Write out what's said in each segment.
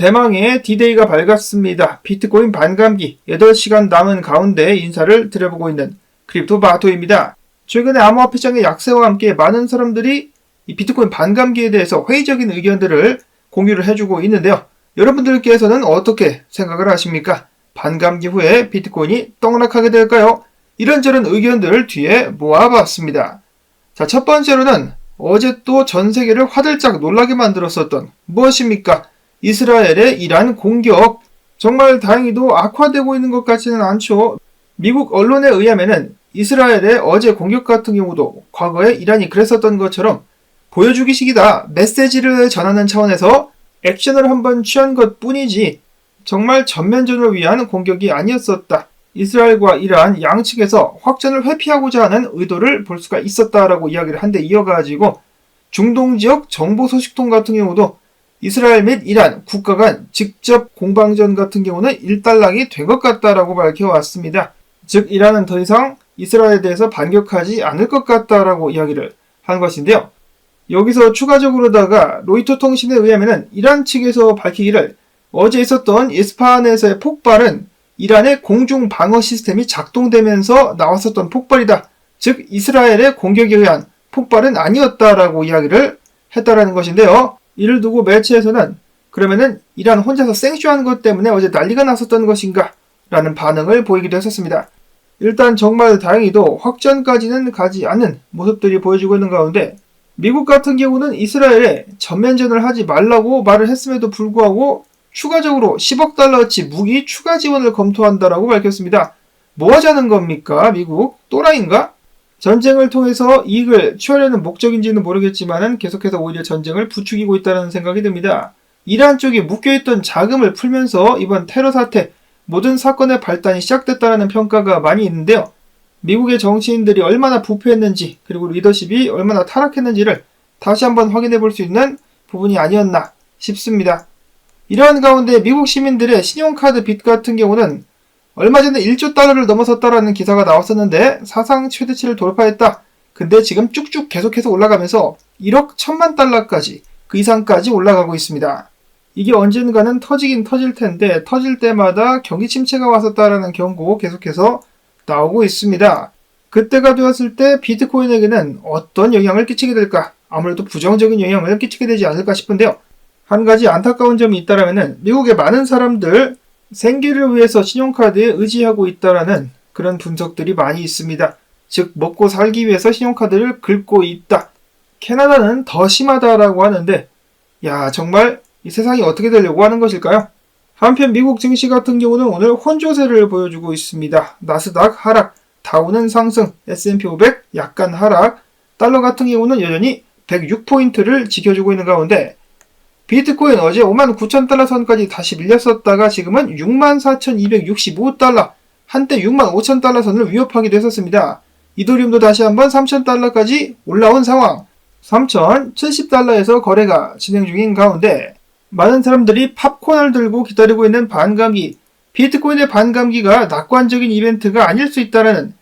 대망의 디데이가 밝았습니다. 비트코인 반감기 8시간 남은 가운데 인사를 드려보고 있는 크립토 바토입니다. 최근에 암호화폐 시장의 약세와 함께 많은 사람들이 이 비트코인 반감기에 대해서 회의적인 의견들을 공유를 해주고 있는데요. 여러분들께서는 어떻게 생각을 하십니까? 반감기 후에 비트코인이 떡락하게 될까요? 이런저런 의견들을 뒤에 모아봤습니다. 자, 첫 번째로는 어제 또 전 세계를 화들짝 놀라게 만들었었던 무엇입니까? 이스라엘의 이란 공격. 정말 다행히도 악화되고 있는 것 같지는 않죠. 미국 언론에 의하면은 이스라엘의 어제 공격 같은 경우도 과거에 이란이 그랬었던 것처럼 보여주기식이다. 메시지를 전하는 차원에서 액션을 한번 취한 것 뿐이지 정말 전면전을 위한 공격이 아니었었다. 이스라엘과 이란 양측에서 확전을 회피하고자 하는 의도를 볼 수가 있었다라고 이야기를 한 데 이어가지고 중동 지역 정보 소식통 같은 경우도 이스라엘 및 이란 국가 간 직접 공방전 같은 경우는 일단락이 된 것 같다라고 밝혀왔습니다. 즉 이란은 더 이상 이스라엘에 대해서 반격하지 않을 것 같다라고 이야기를 한 것인데요. 여기서 추가적으로다가 로이터 통신에 의하면 이란 측에서 밝히기를 어제 있었던 이스파한에서의 폭발은 이란의 공중 방어 시스템이 작동되면서 나왔었던 폭발이다. 즉 이스라엘의 공격에 의한 폭발은 아니었다라고 이야기를 했다라는 것인데요. 이를 두고 매체에서는 그러면은 이란 혼자서 생쇼한 것 때문에 어제 난리가 났었던 것인가? 라는 반응을 보이기도 했었습니다. 일단 정말 다행히도 확전까지는 가지 않는 모습들이 보여지고 있는 가운데 미국 같은 경우는 이스라엘에 전면전을 하지 말라고 말을 했음에도 불구하고 추가적으로 10억 달러치 무기 추가 지원을 검토한다라고 밝혔습니다. 뭐 하자는 겁니까? 미국? 또라이인가? 전쟁을 통해서 이익을 취하려는 목적인지는 모르겠지만 계속해서 오히려 전쟁을 부추기고 있다는 생각이 듭니다. 이란 쪽에 묶여있던 자금을 풀면서 이번 테러 사태, 모든 사건의 발단이 시작됐다는 평가가 많이 있는데요. 미국의 정치인들이 얼마나 부패했는지, 그리고 리더십이 얼마나 타락했는지를 다시 한번 확인해 볼 수 있는 부분이 아니었나 싶습니다. 이러한 가운데 미국 시민들의 신용카드 빚 같은 경우는 얼마 전에 1조 달러를 넘어섰다라는 기사가 나왔었는데 사상 최대치를 돌파했다. 근데 지금 쭉쭉 계속해서 올라가면서 1억 1000만 달러까지 그 이상까지 올라가고 있습니다. 이게 언젠가는 터지긴 터질 텐데 터질 때마다 경기 침체가 왔었다라는 경고 계속해서 나오고 있습니다. 그때가 되었을 때 비트코인에게는 어떤 영향을 끼치게 될까? 아무래도 부정적인 영향을 끼치게 되지 않을까 싶은데요. 한 가지 안타까운 점이 있다라면은 미국의 많은 사람들 생계를 위해서 신용카드에 의지하고 있다라는 그런 분석들이 많이 있습니다. 즉 먹고 살기 위해서 신용카드를 긁고 있다. 캐나다는 더 심하다라고 하는데 야 정말 이 세상이 어떻게 되려고 하는 것일까요? 한편 미국 증시 같은 경우는 오늘 혼조세를 보여주고 있습니다. 나스닥 하락, 다우는 상승, S&P 500 약간 하락, 달러 같은 경우는 여전히 106포인트를 지켜주고 있는 가운데 비트코인 어제 5만 9천 달러 선까지 다시 밀렸었다가 지금은 6만 4,265달러, 한때 6만 5천 달러 선을 위협하기도 했었습니다. 이도리움도 다시 한번 3천 달러까지 올라온 상황. 3,070달러에서 거래가 진행 중인 가운데 많은 사람들이 팝콘을 들고 기다리고 있는 반감기, 비트코인의 반감기가 낙관적인 이벤트가 아닐 수 있다는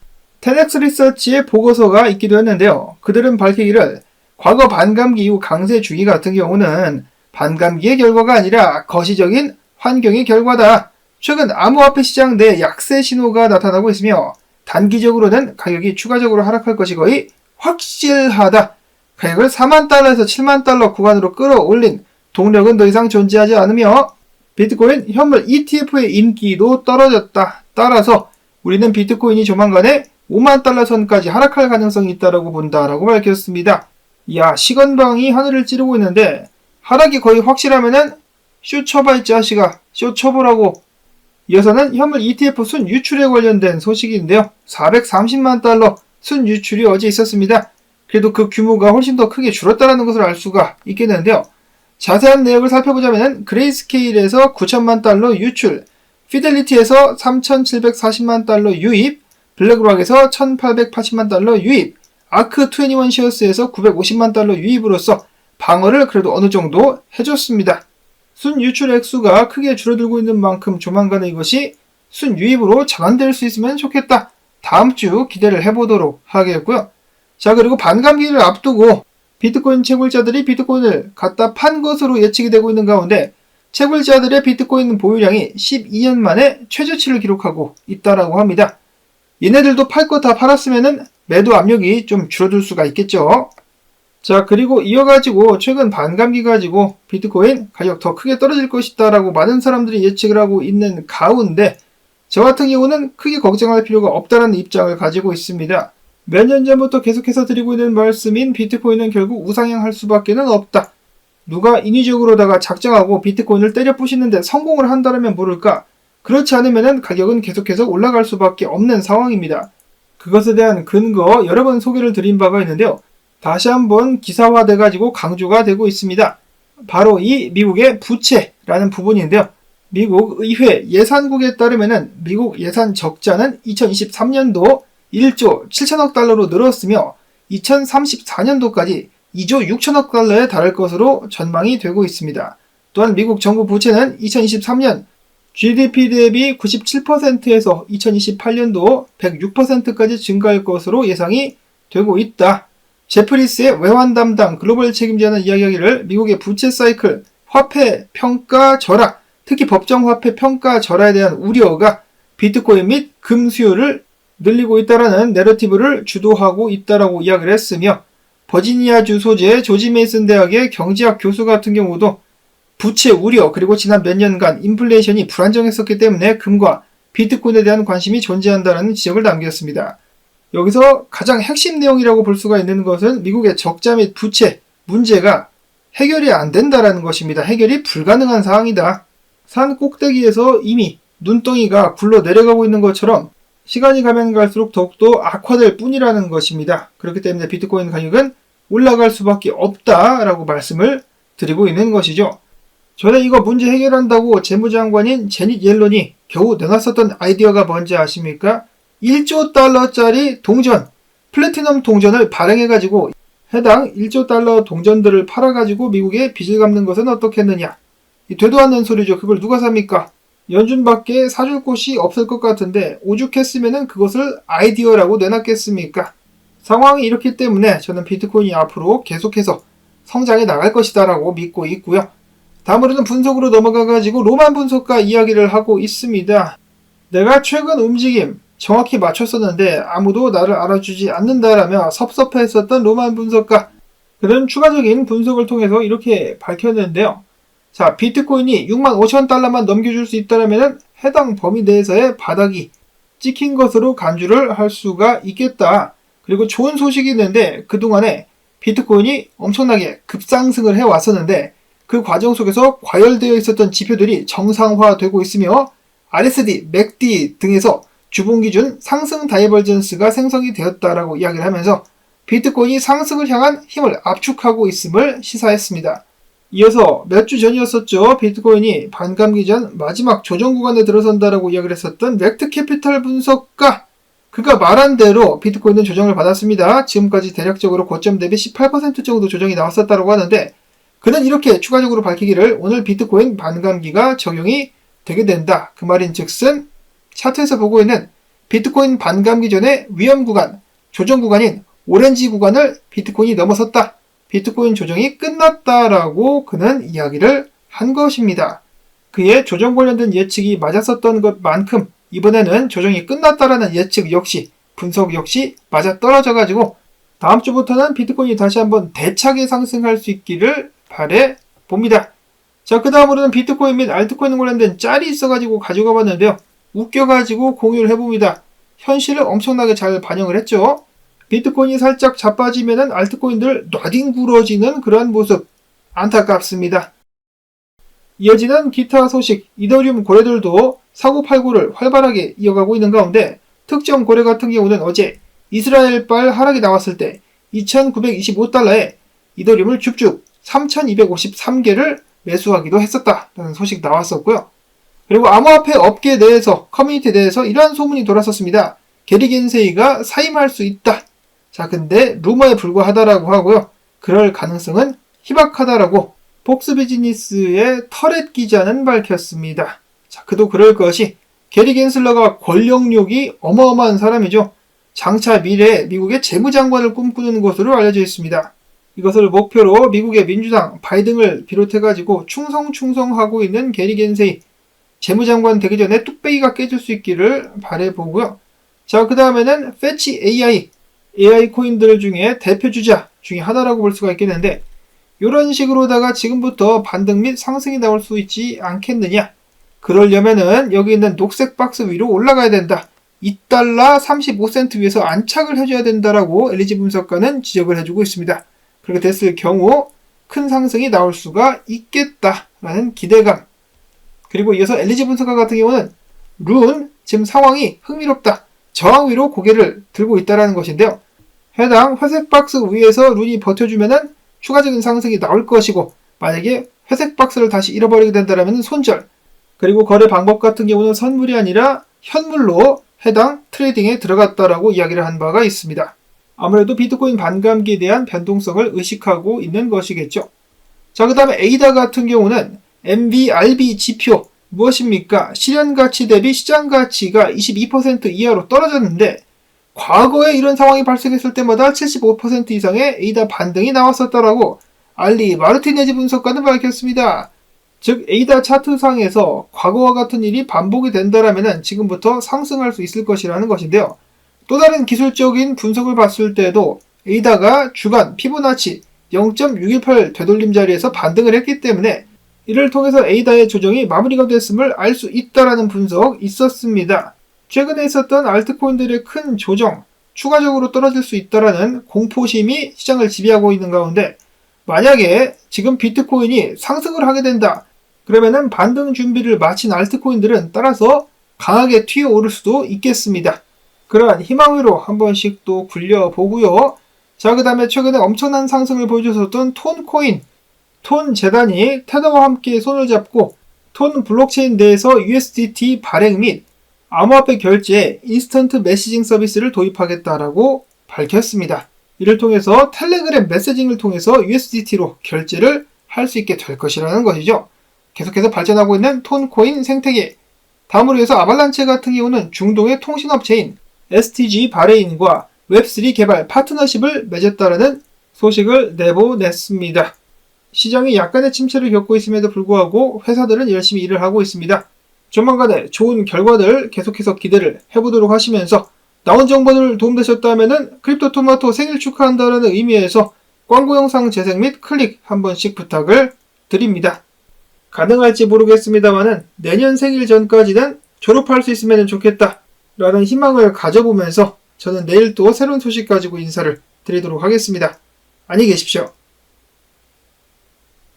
테넥스 리서치의 보고서가 있기도 했는데요. 그들은 밝히기를 과거 반감기 이후 강세 주기 같은 경우는 반감기의 결과가 아니라 거시적인 환경의 결과다. 최근 암호화폐 시장 내 약세 신호가 나타나고 있으며 단기적으로는 가격이 추가적으로 하락할 것이 거의 확실하다. 가격을 4만 달러에서 7만 달러 구간으로 끌어올린 동력은 더 이상 존재하지 않으며 비트코인 현물 ETF의 인기도 떨어졌다. 따라서 우리는 비트코인이 조만간에 5만 달러 선까지 하락할 가능성이 있다고 본다라고 밝혔습니다. 야 시건방이 하늘을 찌르고 있는데 하락이 거의 확실하면은 쇼이 자식아 쇼 쳐보라고 이어서는 현물 ETF 순 유출에 관련된 소식인데요. 430만 달러 순 유출이 어제 있었습니다. 그래도 그 규모가 훨씬 더 크게 줄었다는 것을 알 수가 있겠는데요. 자세한 내역을 살펴보자면 그레이스케일에서 9천만 달러 유출 피델리티에서 3,740만 달러 유입 블랙록에서 1,880만 달러 유입 아크 21 시어스에서 950만 달러 유입으로써 방어를 그래도 어느 정도 해줬습니다. 순 유출 액수가 크게 줄어들고 있는 만큼 조만간에 이것이 순 유입으로 전환될 수 있으면 좋겠다. 다음 주 기대를 해보도록 하겠고요. 자 그리고 반감기를 앞두고 비트코인 채굴자들이 비트코인을 갖다 판 것으로 예측이 되고 있는 가운데 채굴자들의 비트코인 보유량이 12년 만에 최저치를 기록하고 있다라고 합니다. 얘네들도 팔 거 다 팔았으면은 매도 압력이 좀 줄어들 수가 있겠죠. 자, 그리고 이어가지고 최근 반감기 가지고 비트코인 가격 더 크게 떨어질 것이다라고 많은 사람들이 예측을 하고 있는 가운데 저 같은 경우는 크게 걱정할 필요가 없다는 입장을 가지고 있습니다. 몇 년 전부터 계속해서 드리고 있는 말씀인 비트코인은 결국 우상향할 수밖에 는 없다. 누가 인위적으로다가 작정하고 비트코인을 때려 부시는데 성공을 한다면 모를까? 그렇지 않으면 가격은 계속해서 올라갈 수밖에 없는 상황입니다. 그것에 대한 근거 여러 번 소개를 드린 바가 있는데요. 다시 한번 기사화돼 가지고 강조가 되고 있습니다. 바로 이 미국의 부채라는 부분인데요. 미국 의회 예산국에 따르면 미국 예산 적자는 2023년도 1조 7천억 달러로 늘었으며 2034년도까지 2조 6천억 달러에 달할 것으로 전망이 되고 있습니다. 또한 미국 정부 부채는 2023년 GDP 대비 97%에서 2028년도 106%까지 증가할 것으로 예상이 되고 있다. 제프리스의 외환 담당 글로벌 책임자는 이야기하기를 미국의 부채 사이클, 화폐 평가 절하, 특히 법정 화폐 평가 절하에 대한 우려가 비트코인 및 금 수요를 늘리고 있다라는 내러티브를 주도하고 있다라고 이야기를 했으며 버지니아주 소재 조지 메이슨 대학의 경제학 교수 같은 경우도 부채 우려 그리고 지난 몇 년간 인플레이션이 불안정했었기 때문에 금과 비트코인에 대한 관심이 존재한다는 지적을 남겼습니다. 여기서 가장 핵심 내용이라고 볼 수가 있는 것은 미국의 적자 및 부채 문제가 해결이 안 된다라는 것입니다. 해결이 불가능한 상황이다. 산 꼭대기에서 이미 눈덩이가 굴러 내려가고 있는 것처럼 시간이 가면 갈수록 더욱더 악화될 뿐이라는 것입니다. 그렇기 때문에 비트코인 가격은 올라갈 수밖에 없다라고 말씀을 드리고 있는 것이죠. 전에 이거 문제 해결한다고 재무장관인 제닛 옐런이 겨우 내놨었던 아이디어가 뭔지 아십니까? 1조 달러짜리 동전, 플래티넘 동전을 발행해가지고 해당 1조 달러 동전들을 팔아가지고 미국에 빚을 갚는 것은 어떻겠느냐. 되도 않는 소리죠. 그걸 누가 삽니까? 연준밖에 사줄 곳이 없을 것 같은데 오죽했으면 그것을 아이디어라고 내놨겠습니까? 상황이 이렇기 때문에 저는 비트코인이 앞으로 계속해서 성장해 나갈 것이다라고 믿고 있고요. 다음으로는 분석으로 넘어가가지고 로만 분석가 이야기를 하고 있습니다. 내가 최근 움직임 정확히 맞췄었는데 아무도 나를 알아주지 않는다라며 섭섭해했었던 로만 분석가 그런 추가적인 분석을 통해서 이렇게 밝혔는데요. 자, 비트코인이 6만 5천 달러만 넘겨줄 수 있다면 해당 범위 내에서의 바닥이 찍힌 것으로 간주를 할 수가 있겠다. 그리고 좋은 소식이 있는데 그동안에 비트코인이 엄청나게 급상승을 해왔었는데 그 과정 속에서 과열되어 있었던 지표들이 정상화되고 있으며 RSD, MACD 등에서 주봉 기준 상승 다이버전스가 생성이 되었다라고 이야기를 하면서 비트코인이 상승을 향한 힘을 압축하고 있음을 시사했습니다. 이어서 몇 주 전이었었죠. 비트코인이 반감기 전 마지막 조정 구간에 들어선다라고 이야기를 했었던 렉트 캐피탈 분석가 그가 말한 대로 비트코인은 조정을 받았습니다. 지금까지 대략적으로 고점 대비 18% 정도 조정이 나왔었다고 하는데 그는 이렇게 추가적으로 밝히기를 오늘 비트코인 반감기가 적용이 되게 된다. 그 말인 즉슨 차트에서 보고 있는 비트코인 반감기 전의 위험 구간, 조정 구간인 오렌지 구간을 비트코인이 넘어섰다. 비트코인 조정이 끝났다라고 그는 이야기를 한 것입니다. 그의 조정 관련된 예측이 맞았었던 것만큼 이번에는 조정이 끝났다라는 예측 역시 분석 역시 맞아 떨어져 가지고 다음 주부터는 비트코인이 다시 한번 대차게 상승할 수 있기를 바래 봅니다. 자, 그 다음으로는 비트코인 및 알트코인 관련된 짤이 있어가지고 가져가 봤는데요. 웃겨가지고 공유를 해봅니다. 현실을 엄청나게 잘 반영을 했죠. 비트코인이 살짝 자빠지면은 알트코인들 놔딩구러지는 그러한 모습 안타깝습니다. 이어지는 기타 소식 이더리움 거래들도 사고팔고를 활발하게 이어가고 있는 가운데 특정 거래 같은 경우는 어제 이스라엘발 하락이 나왔을 때 2,925달러에 이더리움을 줍줍 3,253개를 매수하기도 했었다라는 소식 나왔었고요. 그리고 암호화폐 업계 내에서 커뮤니티 내에서 이러한 소문이 돌았었습니다. 게리 겐세이가 사임할 수 있다. 자, 근데 루머에 불과하다라고 하고요. 그럴 가능성은 희박하다라고 폭스 비즈니스의 터렛 기자는 밝혔습니다. 자, 그도 그럴 것이 게리 겐슬러가 권력욕이 어마어마한 사람이죠. 장차 미래에 미국의 재무장관을 꿈꾸는 것으로 알려져 있습니다. 이것을 목표로 미국의 민주당 바이든을 비롯해가지고 충성충성하고 있는 게리 겐세이 재무장관 되기 전에 뚝배기가 깨질 수 있기를 바래보고요. 자, 그 다음에는 패치 AI, AI 코인들 중에 대표 주자 중에 하나라고 볼 수가 있겠는데, 이런 식으로다가 지금부터 반등 및 상승이 나올 수 있지 않겠느냐? 그러려면은 여기 있는 녹색 박스 위로 올라가야 된다. 2달러 35센트 위에서 안착을 해줘야 된다라고 LG 분석가는 지적을 해주고 있습니다. 그렇게 됐을 경우 큰 상승이 나올 수가 있겠다라는 기대감. 그리고 이어서 LG 분석가 같은 경우는 룬 지금 상황이 흥미롭다. 저항 위로 고개를 들고 있다라는 것인데요. 해당 회색 박스 위에서 룬이 버텨주면은 추가적인 상승이 나올 것이고 만약에 회색 박스를 다시 잃어버리게 된다면 손절 그리고 거래 방법 같은 경우는 선물이 아니라 현물로 해당 트레이딩에 들어갔다라고 이야기를 한 바가 있습니다. 아무래도 비트코인 반감기에 대한 변동성을 의식하고 있는 것이겠죠. 자, 그 다음에 에이다 같은 경우는 MVRB 지표 무엇입니까? 실현 가치 대비 시장 가치가 22% 이하로 떨어졌는데 과거에 이런 상황이 발생했을 때마다 75% 이상의 에이다 반등이 나왔었다라고 알리 마르티네즈 분석가는 밝혔습니다. 즉 에이다 차트상에서 과거와 같은 일이 반복이 된다라면 지금부터 상승할 수 있을 것이라는 것인데요. 또 다른 기술적인 분석을 봤을 때도 에이다가 주간 피보나치 0.618 되돌림 자리에서 반등을 했기 때문에 이를 통해서 에이다의 조정이 마무리가 됐음을 알 수 있다라는 분석 있었습니다. 최근에 있었던 알트코인들의 큰 조정, 추가적으로 떨어질 수 있다라는 공포심이 시장을 지배하고 있는 가운데 만약에 지금 비트코인이 상승을 하게 된다. 그러면은 반등 준비를 마친 알트코인들은 따라서 강하게 튀어 오를 수도 있겠습니다. 그러한 희망으로 한 번씩 또 굴려보고요. 자, 그 다음에 최근에 엄청난 상승을 보여줬었던 톤코인. 톤 재단이 테더와 함께 손을 잡고 톤 블록체인 내에서 USDT 발행 및 암호화폐 결제 인스턴트 메시징 서비스를 도입하겠다라고 밝혔습니다. 이를 통해서 텔레그램 메시징을 통해서 USDT로 결제를 할 수 있게 될 것이라는 것이죠. 계속해서 발전하고 있는 톤코인 생태계. 다음으로 해서 아발란체 같은 경우는 중동의 통신업체인 STG 바레인과 웹3 개발 파트너십을 맺었다라는 소식을 내보냈습니다. 시장이 약간의 침체를 겪고 있음에도 불구하고 회사들은 열심히 일을 하고 있습니다. 조만간에 좋은 결과들 계속해서 기대를 해보도록 하시면서 나온 정보들 도움되셨다면 크립토 토마토 생일 축하한다는 의미에서 광고 영상 재생 및 클릭 한 번씩 부탁을 드립니다. 가능할지 모르겠습니다만은 내년 생일 전까지는 졸업할 수 있으면 좋겠다 라는 희망을 가져보면서 저는 내일 또 새로운 소식 가지고 인사를 드리도록 하겠습니다. 안녕히 계십시오.